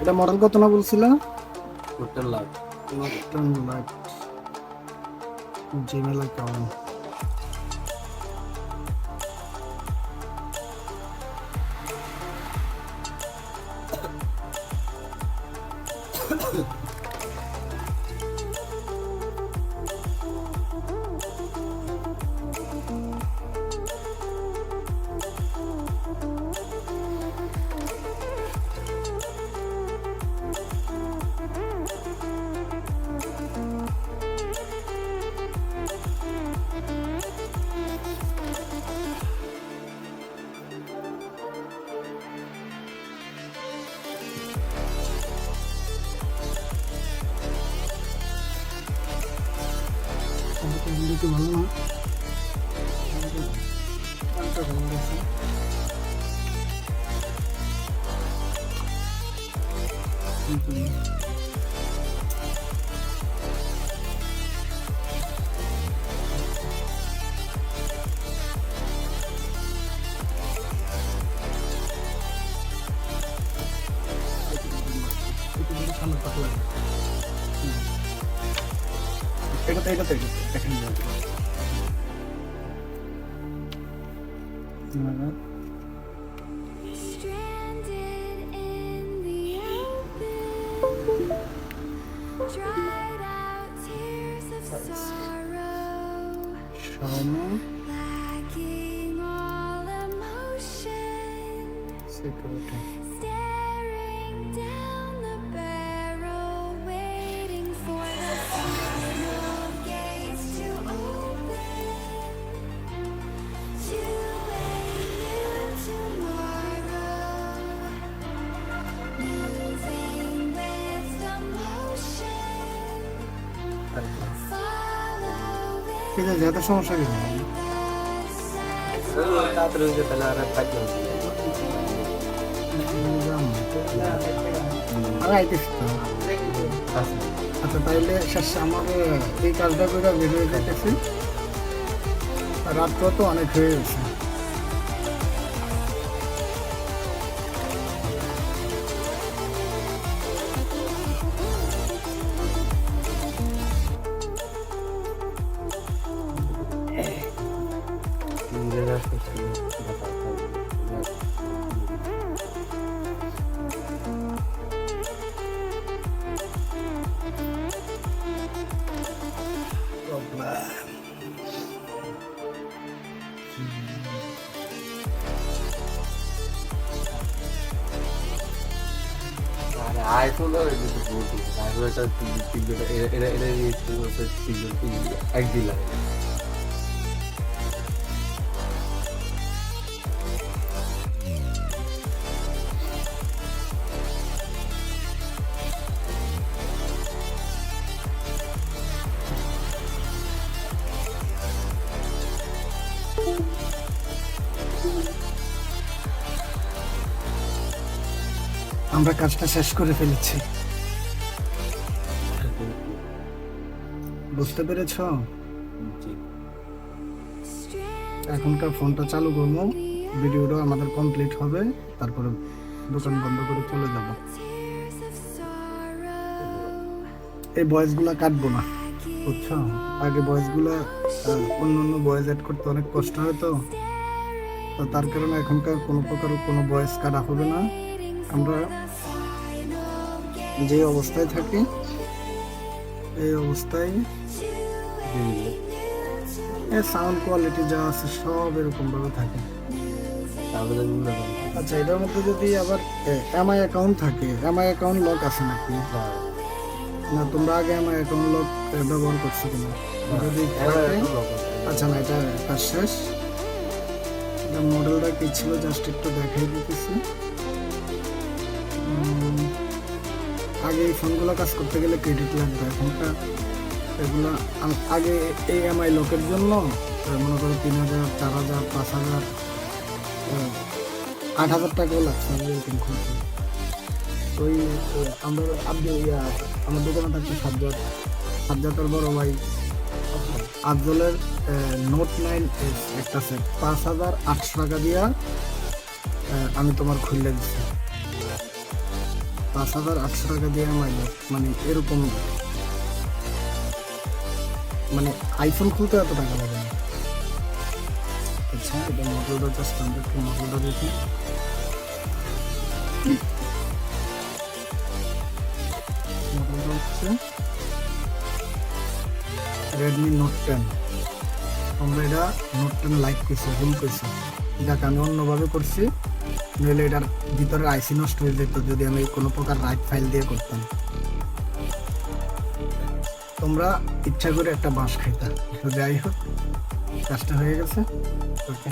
এটা মডেল কত না বলছিল? টোটাল লাভ হোটেল লাইট জিমেল অ্যাকাউন্ট কি ভালো না ভালো। এটা এটাতে এটাতে এটাতে দেখেন যাবে ঠিক আছে এত সমস্যা কি? আচ্ছা তাইলে শেষ আমার, এই কাজটা করে বেরিয়ে যেতেছি রাত্র তো অনেক হয়ে গেছে। নিজেরা সুস্থ ব্যাপার আরে আইফোন আর এটা তো বলতে আইফোন এটা তিনজন এরা এরা এরা তিনজন তিনজন একদিন লাগে আমরা কাজটা শেষ করে ফেলেছি। বুঝতে পেরেছ? এখনকার ফোনটা চালু করব। ভিডিওটা আমাদের কমপ্লিট হবে তারপরে দোকান বন্ধ করে চলে যাব. এই ভয়েসগুলো কাটবো না বুঝছ? আগে ভয়েসগুলো অন্য অন্য ভয়েস অ্যাড করতে অনেক কষ্ট হয় তো। তো তার কারণে এখনকার কোনো প্রকার কোনো ভয়েস কাটা হবে না। আমরা যে অবস্থায় থাকি এই অবস্থায় এর সাউন্ড কোয়ালিটি যা আছে সব এরকম ভাবে থাকে আচ্ছা এটার মধ্যে যদি আবার এমআই অ্যাকাউন্ট থাকে এমআই অ্যাকাউন্ট লক আছে নাকি? না তোমরা আগে এমআই অ্যাকাউন্ট লক ব্যবহার করছ কিনা? যদি আচ্ছা না এটা কাজ শেষ। মডেলটা কি ছিল? জাস্ট একটু দেখাই দিতেছি। আগে এই ফোনগুলো কাজ করতে গেলে ক্রেডিট লাগবে এখনকার এগুলো আগে এই এমআই লোকের জন্য মনে করো তিন হাজার, চার হাজার, পাঁচ হাজার আট হাজার টাকাও লাগছে এরকম খুলতে ওই আমরা আপনি ইয়া, আমার দোকানে থাকছে সাজ্জাদ। সাজ্জাতের বড় ভাই। আফজলের নোট নাইন একটা সেট পাঁচ হাজার আটশো টাকা দিয়া আমি তোমার খুললে দিচ্ছি পাঁচ হাজার আটশো টাকা দিয়ে আমার মানে এরকম মানে আইফোন খুলতে এত টাকা লাগে না। আচ্ছা এটা মডেলটা জাস্ট আমরা একটু মডেলটা দেখি। রেডমি নোট টেন আমরা এটা নোট টেন লাইট করছি ভুল করছি। যাকে আমি অন্যভাবে করছি। নইলে এটার ভিতরে আইসি নষ্ট হয়ে যেত যদি আমি কোনো প্রকার রাইট ফাইল দিয়ে করতাম। তোমরা ইচ্ছা করে একটা বাঁশ খাইতা। যাই হোক, কাজটা হয়ে গেছে। ওকে।